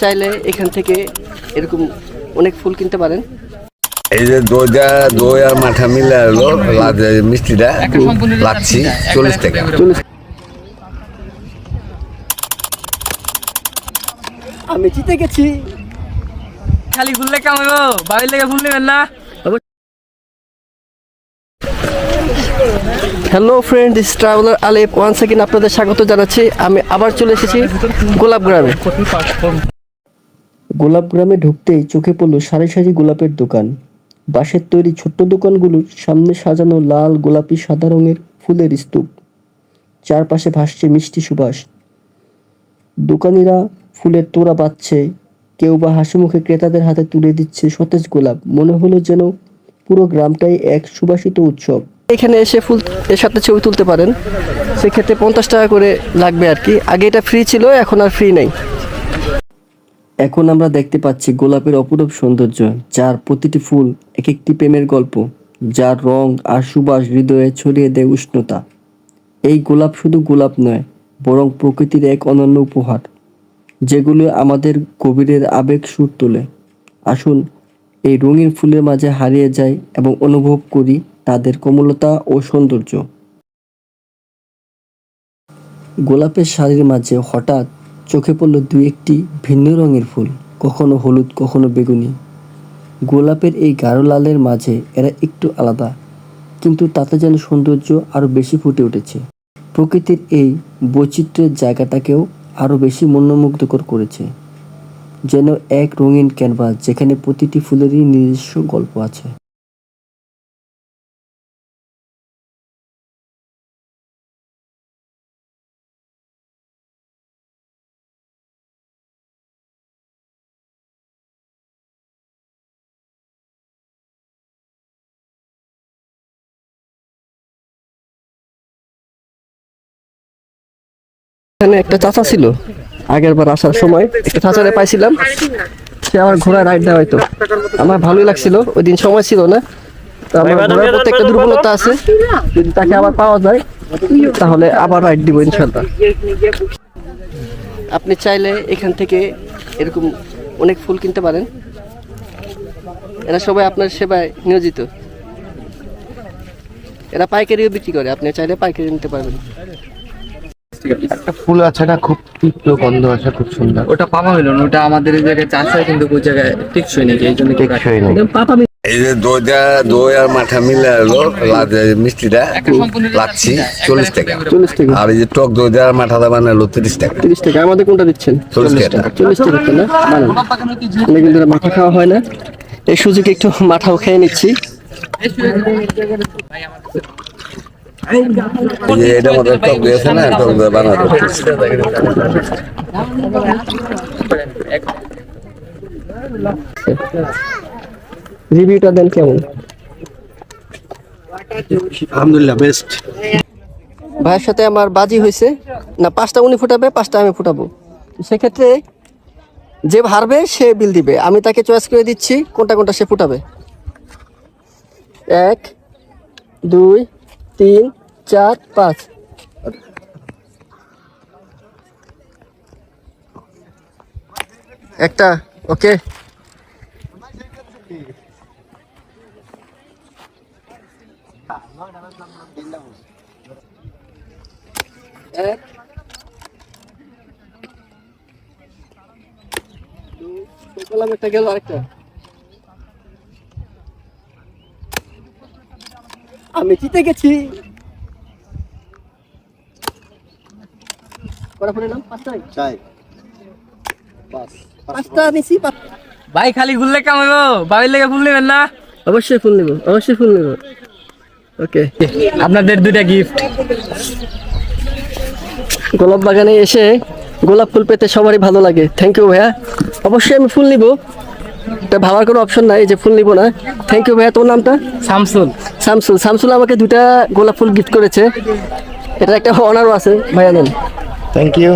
চাইলে এখান থেকে এরকম অনেক ফুল কিনতে পারেন। এই যে দইটা দই আর মাঠা মিলে লাদে মিষ্টিটা লাচ্ছি চল্লিশ টাকা। আমি জিতে গেছি। খালি ঘুরলে কামাবো বাড়ির লেগে ফুল না। হ্যালো ফ্রেন্ড দিস ট্রাভেলার আলেপ ওয়ান সেকেন্ড আপনাদের স্বাগত জানাচ্ছি। আমি আবার চলে এসেছি গোলাপ গ্রামে গোলাপ গ্রামে ঢুকতেই চোখে পড়ল সারি সারি গোলাপের দোকান। বাঁশের তৈরি ছোট্ট দোকানগুলোর সামনে সাজানো লাল, গোলাপি, সাদা রঙের ফুলের স্তূপ। চারপাশে ভাসছে মিষ্টি সুবাস। দোকানিরা ফুলের তোড়া বাচ্ছে কেউ বা হাসি মুখে ক্রেতাদের হাতে তুলে দিচ্ছে সতেজ গোলাপ। মনে হলো যেন পুরো গ্রামটাই এক সুবাসিত উৎসব। এখানে এসে ফুল, এর সাথে ছবি তুলতে পারেন। সেক্ষেত্রে পঞ্চাশ টাকা করে লাগবে আর কি। আগে এটা ফ্রি ছিল, এখন আর ফ্রি নেই। এখন আমরা দেখতে পাচ্ছি গোলাপের অপরূপ সৌন্দর্য, যার প্রতিটি ফুল এক একটি প্রেমের গল্প, যার রং আর সুবাস হৃদয়ে ছড়িয়ে দেয় উষ্ণতা। এই গোলাপ শুধু গোলাপ নয়, বরং প্রকৃতির এক অনন্য উপহার, যেগুলো আমাদের গভীরের আবেগ সুর তোলে। আসুন, এই রঙিন ফুলের মাঝে হারিয়ে যাই এবং অনুভব করি তাদের কোমলতা ও সৌন্দর্য। গোলাপের শাড়ির মাঝে হঠাৎ চোখে পড়ল দুই একটি ভিন্ন রঙের ফুল, কখনো হলুদ, কখনো বেগুনি। গোলাপের এই গাঢ় লালের মাঝে এরা একটু আলাদা, কিন্তু তাতে যেন সৌন্দর্য আরও বেশি ফুটে উঠেছে। প্রকৃতির এই বৈচিত্র্যের জায়গাটাকেও আরও বেশি মনোমুগ্ধকর করেছে। যেন এক রঙিন ক্যানভাস, যেখানে প্রতিটি ফুলেরই নিজস্ব গল্প আছে। এখানে একটা চাচা ছিল। আগের বার আসার সময় একটা চাচারে পাইছিলাম। সে আমার ঘোড়া রাইড দেওয়া হয়তো আমার ভালোই লাগছিল। ওই দিন সময় ছিল না। তো আমার ঘোড়ার প্রতি একটা দুর্বলতা আছে। যদি তাকে আবার পাওয়া যায় তাহলে আবার রাইড দিব ইনশাল্লাহ আপনি চাইলে এখান থেকে এরকম অনেক ফুল কিনতে পারেন। এরা সবাই আপনার সেবায় নিয়োজিত। এরা পাইকারিও বিক্রি করে। আপনি চাইলে পাইকারি নিতে পারবেন। একটা ফুল আছে না খুব তীব্র গন্ধ আছে খুব সুন্দর। ওটা পাওয়া হইল না ওটা আমাদের এই জায়গায় চাষ হয় কিন্তু ওই জায়গায় টিকসই নাকি এই জন্য টেকসই নেই। পাপা এই যে দইটা দই আর মাঠা মিলে লাদে মিষ্টিটা লাচ্ছি চল্লিশ টাকা। চল্লিশ টাকা। আর এই যে টক দইটা আর মাঠাটা বানালো তিরিশ টাকা। তিরিশ টাকা। আমাদের কোনটা দিচ্ছেন? চল্লিশ টাকা। চল্লিশ টাকা না? অনেক মাথা খাওয়া হয় না। এই সুযোগে একটু মাথাও খেয়ে নিচ্ছি। এটা মতো টক দই না টক দই বানালো রিভিউটা দেন কেমন আলহামদুলিল্লাহ বেস্ট ভাইয়ের সাথে আমার বাজি হয়েছে। না পাঁচটা উনি ফুটাবে পাঁচটা আমি ফুটাবো। সেক্ষেত্রে যে হারবে সে বিল দিবে। আমি তাকে চয়েস করে দিচ্ছি কোনটা কোনটা সে ফুটাবে। এক দুই তিন চার পাঁচ। একটা ওকে। এক। দুই, বললাম একটা গেল আরেকটা। আমি জিতে গেছি। কটা ফুলের নাম? পাঁচটাই চাই। পাঁচটা। নিছি ভাই খালি ঘুরলে কামাবো বাড়ির লেগে ফুল নেবেন না? অবশ্যই ফুল নেব অবশ্যই ফুল নেব। ওকে। আপনাদের দুইটা গিফট গোলাপ বাগানে এসে গোলাপ ফুল পেতে সবারই ভালো লাগে। থ্যাংক ইউ ভাইয়া। অবশ্যই আমি ফুল নিব। এটা ভাবার কোনো অপশন নাই যে ফুল নিব না। থ্যাংক ইউ ভাইয়া তোর নামটা? শামসুল। শামসুল। শামসুল আমাকে দুটা গোলাপ ফুল গিফট করেছে। এটা একটা অনারও আছে ভাইয়া নেন। Thank you